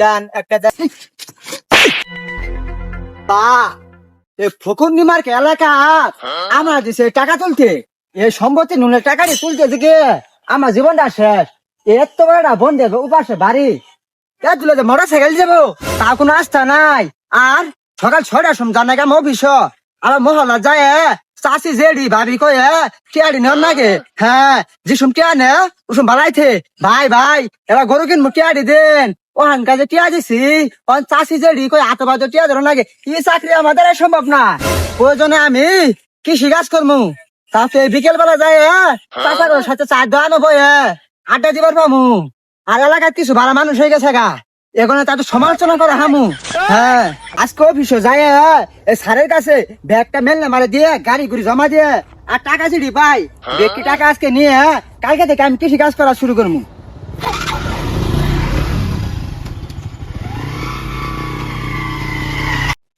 দান এলাকা? আমার দিছে টাকা তুলতে। নুনের টাকা আমার জীবনটা শেষ। এত বড় উপাসে বাড়ি। এ তুলে যে মোটর সাইকেল যাব তা কোনো আস্থা নাই। আর সকাল ছয়টার সময় জানা গেম অফিস। আর মহল্লা যায় চাষি জেডি ভাবি কয়ে টিয়াড়ি নেওয়ার নাগে হ্যাঁ যিসুম টিয়া নে উসুম বাড়াইতে। ভাই ভাই, এরা গরু কিনবো টিয়াড়ি দেন। ওহান কাজে টিয়া দিছি। ওহান চাষি জেডি কয়ে হাতে বাজে টিয়া ধরো নাগে কি চাকরি আমাদের সম্ভব না। প্রয়োজনে আমি কৃষি কাজ করব তাতে বিকেল বেলা যায় চাচার সাথে চার দেওয়া নেব আড্ডা দিবার পামু। আর এলাকার কিছু ভাড়া মানুষ হয়ে গেছে গা। এখানে তাদের সমালোচনা করে হামু। হ্যাঁ আজকে অফিসে যায় এই স্যারের কাছে ব্যাগটা মেলনে মারে দিয়ে, গাড়ি গুড়ি জমা দিয়ে, আর টাকা চিড়ি পাই ব্যক্তি টাকা আজকে নিয়ে কালকে থেকে আমি কৃষি কাজ করা শুরু করব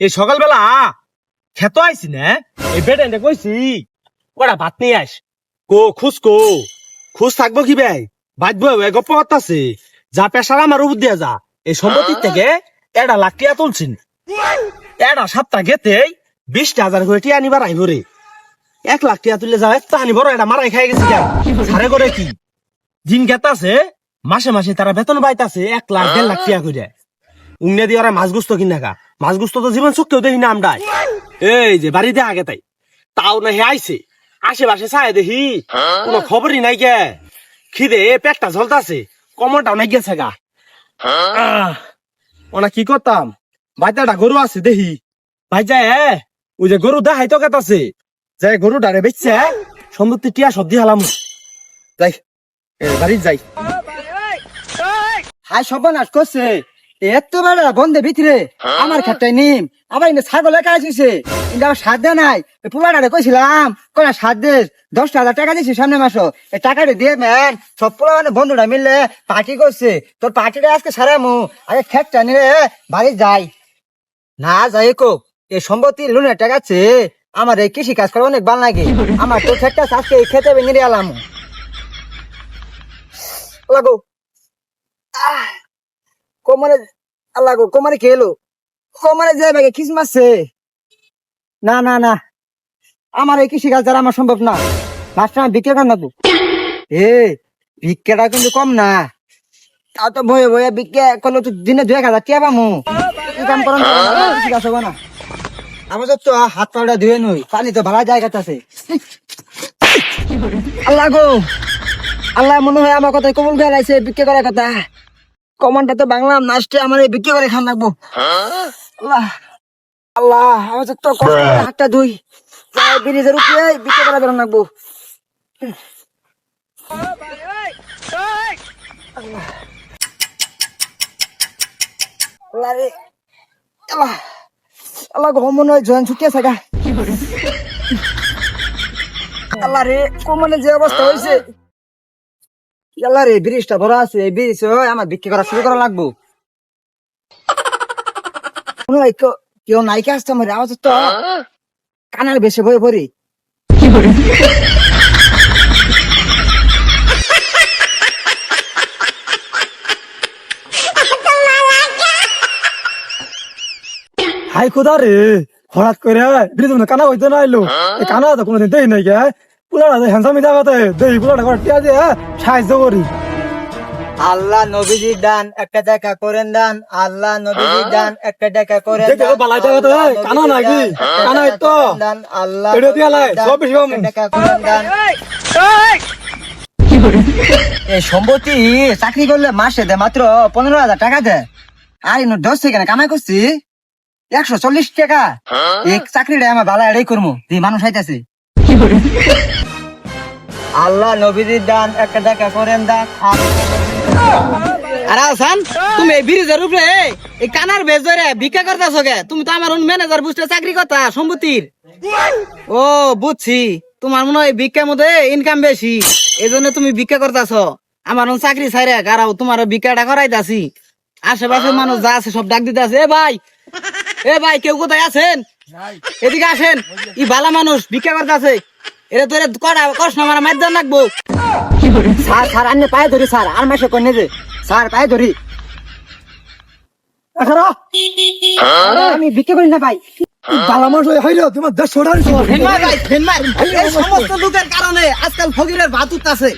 এই সকালবেলা খেত আইসি না, এই বেডেন্টে কইছি ওরা ভাত নিয়ে আস কো খুশ কো। খুশ থাকব কি ভাই বাঁচবো গপ্প আছে যা পেশার আমার উপর দিয়া যা। এই থেকে এটা লাখ টিয়া তুলছেন। এটা সপ্তাহ গেতেই বিশটা হাজার করে টিয়া নিবার আইব রে। এক লাখ টিয়া তুললে যাবে এটা মারাই খাই গেছে সারে করে কি দিন গেতাছে, মাসে মাসে তারা বেতন পাইতাছে এক লাখ, দেড় লাখ টিয়া করে উন্নে দিয়ে ওরা মাছ গুস্ত কিনা খা মাছ গুস্ত তো জীবন চোখকেও দেখি না আমরাই। এই যে বাড়িতে আগে তাই। তাও না হে আইছে। আশেপাশে চায় দেখি। কোনো খবরই নাই গে। খিদে পেটটা ঝলতাছে। কমরটাও নাই গেছে গা। ওনা কি করতাম? বাইতাটা গরু আছে দেখি। ভাই যায় ওই যে গরু দেখাই তো কেতাছে যাই গরু ডারে বেচছে সম্পত্তি টিয়া সব দিয়ে হালাম। যাই এ, বাড়ির যাই। হাই সর্বনাশ করছে। এত বেড়া বন্ধে ভিতরে। আমার খাটটাই নিম আবার ইন্দে ছাগল একা আসিছে। কিন্তু আমার সাথ দেয় নাই পুলাটারে কইছিলাম সাত দেশ দশটা হাজার টাকা দিছি সামনে মাস। এই টাকাটা দিয়ে ম্যান সব পোলা মানে বন্ধুরা মিললে পার্টি করছে। তোর পার্টিটা আজকে সারামু। আগে খেটটা নিয়ে বাড়ি যাই। না যাই কো এই সম্পত্তি লোনের টাকা আছে। আমার এই কৃষি কাজ করা অনেক ভালো লাগে। আমার তোর খেটটা আজকে এই খেতে ভেঙে আলাম লাগো আহ! কোমরে আল্লাহ গো কোমরে খেলো। কোমরে যে ব্যাগে খিস মারছে না না না। আমার এই কৃষি কাজ আমার সম্ভব না। মাস্টার আমি বিক্রি কর নাকবো এ, ভিক্ষাটা কিন্তু কম না। তাও তো বয়ে বয়ে বিক্রি করলে তো দিনে দুই এক হাজার টিয়া পামু। কাম করেন কৃষি কাজ না। আমার তো হাত পাউডা ধুয়ে নই। পানি তো ভালো জায়গাতে আছে। আল্লাহ গো। আল্লাহ মনে হয় আমার কথা কবুল করে লাইছে বিক্রি করার কথা। কমানটা তো বাংলা নাচতে আমার এই বিক্রি করে খান লাগবো। আল্লাহ আল্লাহ আমার তো হাতটা ধুই। যাই ব্রিজের উপরে বিক্রি করা বেরোন লাগবো। আল্লাহ। আল্লাহ রে আল্লাহ আল্লাহ গো মনে হয় জয়েন ছুটি আছে গা। আল্লাহ রে কোমনে যে অবস্থা হয়েছে। আল্লাহ রে ব্রিজটা ভরা আছে এই ব্রিজ ওই আমার বিক্রি করা শুরু করা লাগবো। হয় কেউ- নাইকে আসতে আমার আওয়াজ তো কানার বেশি ভরি হাই খোদা রে হঠাৎ করে ব্রিজ কানা হইতে না এলো কানা তো কোনোদিন দেই নাই গে পুলাটা হ্যান্ডসামি জায়গাতে দেই পুলাটা করে টিয়া দিয়ে সাহায্য করি আল্লাহ নবীজির দান একটা দেখা করেন দান আল্লাহ নবীজির দান একটা দেখা করেন দেখে বালাই কানা নাকি? কানা তো? দান, আল্লাহ এটা দিয়ে লাই, সব বেশি কম। দেখা করেন দান। এই সম্পত্তি চাকরি করলে মাসে দে মাত্র পনেরো হাজার টাকা দে আর ইনো দশ থেকে কামাই করছি একশো চল্লিশ টাকা এই চাকরিটা আমার বালা এড়াই করব এই মানুষ হাইতেছে আল্লাহ দান একটা দেখা করেন ও, বুঝছি। তোমার মনে হয় ইনকাম এই জন্য তুমি ভিক্ষা করতেছ। আমার চাকরি তোমার করাইতাছি। আশেপাশের মানুষ যা আছে সব ডাক দিতে আছে এ ভাই এ ভাই, কেউ কোথায় আছেন? এদিকে আসেন। ই ভালো মানুষ ভিক্ষা করতেছে। এটা তোরে কটা কষ্ট আমার মাধ্যম রাখব স্যার স্যার আমি পায়ে ধরি স্যার। আর মাসে কন্যা যে স্যার পায়ে ধরি। আরে, আমি বিক্রি করি না ভাই। বালা মানুষ হাইলো তোমার দেড়শো টাকা ফেন মার ভাই ফেন মার এই সমস্ত লোকের কারণে আজকাল ফকিরের ভাত উঠতেছে।